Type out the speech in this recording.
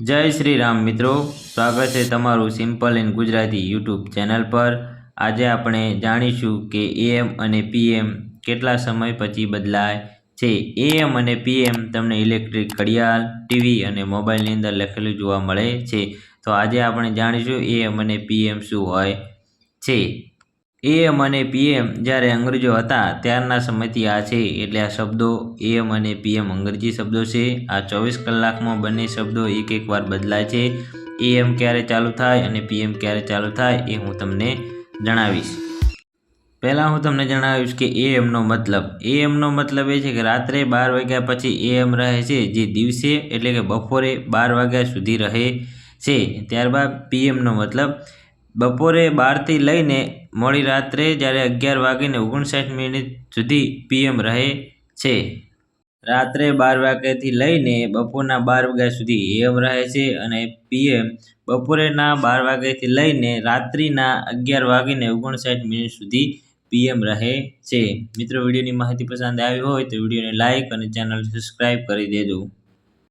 જય શ્રી રામ મિત્રો. સ્વાગત છે તમારું simple in Gujarati YouTube channel પર. આજે આપણે જાણીશું કે એએમ અને પીએમ કેટલા સમય પછી બદલાય છે. એએમ અને પીએમ તમને ઇલેક્ટ્રિક ઘડિયાળ, ટીવી અને મોબાઈલની અંદર લખેલું જોવા મળે છે. તો આજે આપણે જાણીશું એએમ અને પીએમ શું હોય છે. એએમ અને પીએમ જ્યારે અંગ્રેજો હતા ત્યારના સમયથી આ છે. એટલે આ શબ્દો એએમ અને પીએમ અંગ્રેજી શબ્દો છે. આ ચોવીસ કલાકમાં બંને શબ્દો એક એક વાર બદલાય છે. એએમ ક્યારે ચાલુ થાય અને પીએમ ક્યારે ચાલુ થાય એ હું તમને જણાવીશ. પહેલાં હું તમને જણાવીશ કે એએમનો મતલબ. એએમનો મતલબ એ છે કે રાત્રે બાર વાગ્યા પછી એએમ રહે છે જે દિવસે એટલે કે બપોરે બાર વાગ્યા સુધી રહે છે. ત્યારબાદ પીએમનો મતલબ બપોરે બારથી લઈને મોડી રાત્રે જ્યારે અગિયાર વાગીને ઓગણસાઠ મિનિટ સુધી પીએમ રહે છે. રાત્રે બાર વાગ્યાથી લઈને બપોરના બાર વાગ્યા સુધી એએમ રહે છે અને પીએમ બપોરેના બાર વાગ્યાથી લઈને રાત્રિના અગિયાર વાગીને ઓગણસાઠ મિનિટ સુધી પીએમ રહે છે. મિત્રો, વિડીયોની માહિતી પસંદ આવી હોય તો વિડીયોને લાઇક અને ચેનલ સબસ્ક્રાઈબ કરી દેજો.